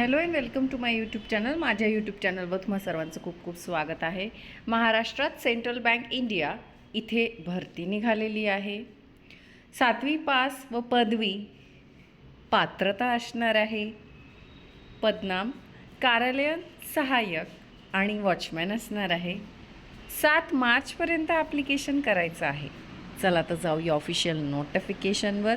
Hello and welcome to my YouTube channel. माझ्या YouTube चॅनलवर तुम्हा सर्वांचं खूप खूप स्वागत आहे. महाराष्ट्रात सेंट्रल बँक इंडिया इथे भरती निघालेली आहे. सातवी पास व पदवी पात्रता असणार आहे. पदनाम कार्यालयन सहाय्यक आणि वॉचमॅन असणार आहे. सात मार्चपर्यंत ॲप्लिकेशन करायचं आहे. चला तर जाऊया ऑफिशियल नोटिफिकेशनवर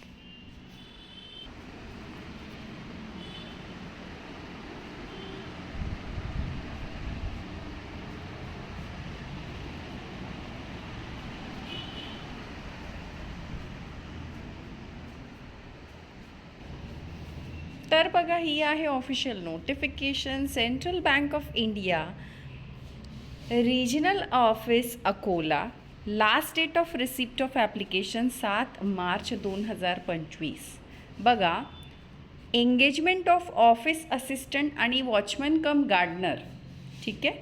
तर बघा ही आहे official notification central bank of India regional office Akola last date of receipt of application सात मार्च दोन हजार पंचवीस. बघा एंगेजमेंट ऑफ ऑफिस असिस्टंट आणि वॉचमॅन कम गार्डनर ठीक आहे?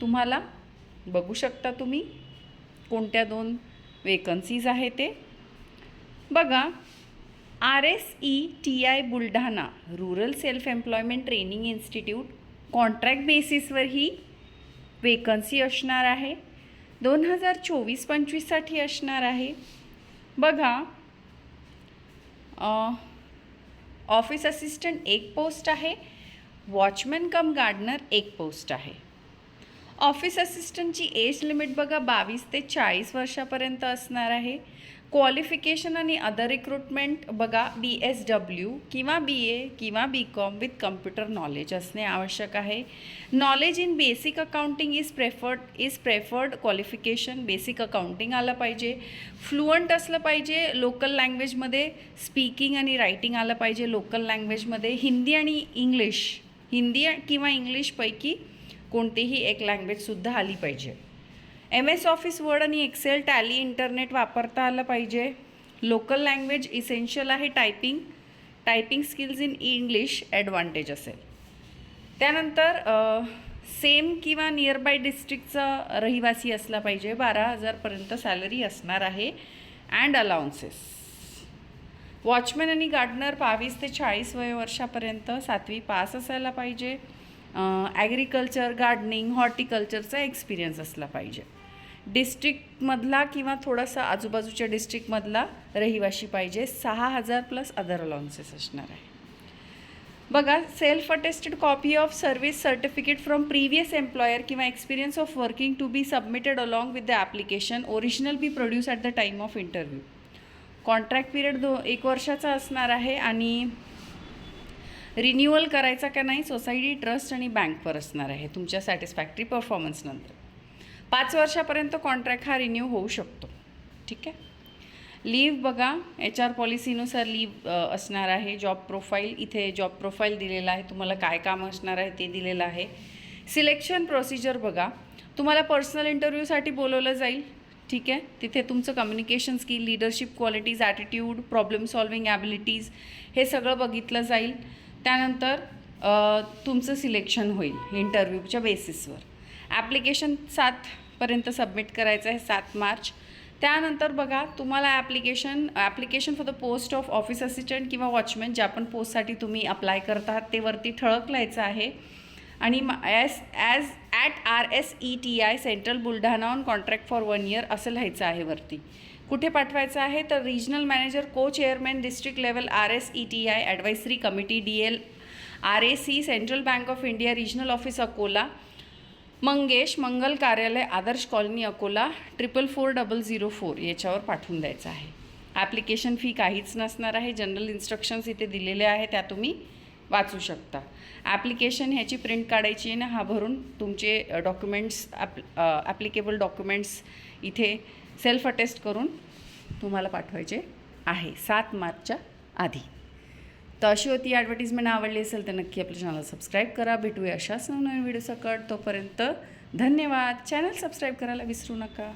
तुम्हाला बघू शकता तुम्ही कोणत्या दोन वेकन्सीज आहे ते. बघा R S E T I Buldhana rural self employment training institute. Contract बेसिसवर ही वेकन्सी असणार आहे. दोन हजार चोवीस पंचवीससाठी असणार आहे. बघा ऑफिस असिस्टंट एक पोस्ट आहे. वॉचमॅन कम गार्डनर एक पोस्ट आहे. ऑफिस असिस्टंटची एज लिमिट बघा बावीस ते चाळीस वर्षापर्यंत असणार आहे. क्वालिफिकेशन आणि अदर रिक्रुटमेंट बघा बी एस डब्ल्यू किंवा बी ए किंवा B com with computer knowledge असणे आवश्यक आहे. Knowledge in basic accounting is preferred is preferred qualification basic accounting आलं पाहिजे. फ्लुअंट असलं पाहिजे लोकल लँग्वेजमध्ये स्पीकिंग आणि रायटिंग आलं पाहिजे लोकल लँग्वेजमध्ये हिंदी आणि इंग्लिश हिंदी किंवा इंग्लिशपैकी कोणतीही एक लँग्वेजसुद्धा आली पाहिजे. एम एस ऑफिस वर्ड आणि एक्सेल टॅली इंटरनेट वापरता आलं पाहिजे. लोकल लँग्वेज इसेन्शियल आहे typing typing skills in English advantage असेल. त्यानंतर सेम किंवा नियर बाय डिस्ट्रिक्टचा रहिवासी असला पाहिजे. बारा हजारपर्यंत सॅलरी असणार आहे. अँड अलाउन्सेस वॉचमॅन आणि गार्डनर बावीस ते चाळीस वय वर्षापर्यंत सातवी पास असायला पाहिजे. ॲग्रिकल्चर गार्डनिंग हॉर्टिकल्चरचा एक्सपिरियन्स असला पाहिजे. डिस्ट्रिक्टमधला किंवा थोडासा आजूबाजूच्या डिस्ट्रिक्टमधला रहिवाशी पाहिजे. सहा हजार प्लस अदर अलाउन्सेस असणार आहे. बघा self attested copy of service certificate from previous employer किंवा experience of working to be submitted along with the application original be produce at the time of interview contract period दो एक वर्षाचा असणार आहे आणि renewal करायचा का नाही सोसायटी ट्रस्ट आणि बँकवर असणार आहे. तुमच्या सॅटिस्फॅक्टरी परफॉर्मन्सनंतर पाच वर्षापर्यंत कॉन्ट्रॅक्ट हा रिन्यू होऊ शकतो. ठीक आहे? लीव बघा एच आर पॉलिसीनुसार लीव असणार आहे. जॉब प्रोफाईल इथे जॉब प्रोफाईल दिलेलं आहे. तुम्हाला काय काम असणार आहे ते दिलेलं आहे. सिलेक्शन प्रोसिजर बघा. तुम्हाला पर्सनल इंटरव्ह्यूसाठी बोलवलं जाईल. ठीक आहे? तिथे तुमचं communication skill leadership qualities attitude problem solving abilities हे सगळं बघितलं जाईल. त्यानंतर तुमचं सिलेक्शन होईल इंटरव्ह्यूच्या बेसिसवर ॲप्लिकेशन सातपर्यंत सबमिट करायचं आहे सात मार्च. त्यानंतर बघा तुम्हाला application application for the post of office assistant किंवा वॉचमॅन ज्या पण पोस्टसाठी तुम्ही अप्लाय करता ते वरती ठळक लिहायचं आहे. आणि as as at R S E T I central Buldhana on contract for one year असं लिहायचं आहे वरती. कुठे पाठवायचं आहे? तर regional manager co chairman district level R S E T I advisory committee D L R A C central bank of India regional office Akola. Mangesh Mangal कार्यालय Adarsh colony Akola triple four double zero four याच्यावर पाठवून द्यायचं आहे. Application fee काहीच नसणार आहे. General instructions इथे दिलेले आहे. त्या तुम्ही वाचू शकता. ॲप्लिकेशन ह्याची प्रिंट काढायची आहे ना? हा भरून तुमचे डॉक्युमेंट्स ॲप ॲप्लिकेबल डॉक्युमेंट्स इथे सेल्फ अटेस्ट करून तुम्हाला पाठवायचे आहे. सात मार्चच्या आधी. तर अशी होती ॲडव्हर्टिजमेंट आवडली असेल तर नक्की आपल्या चॅनल सबस्क्राईब करा. भेटूया अशाच नवनवीन व्हिडिओ सकट तोपर्यंत. धन्यवाद. चॅनल सबस्क्राईब करायला विसरू नका.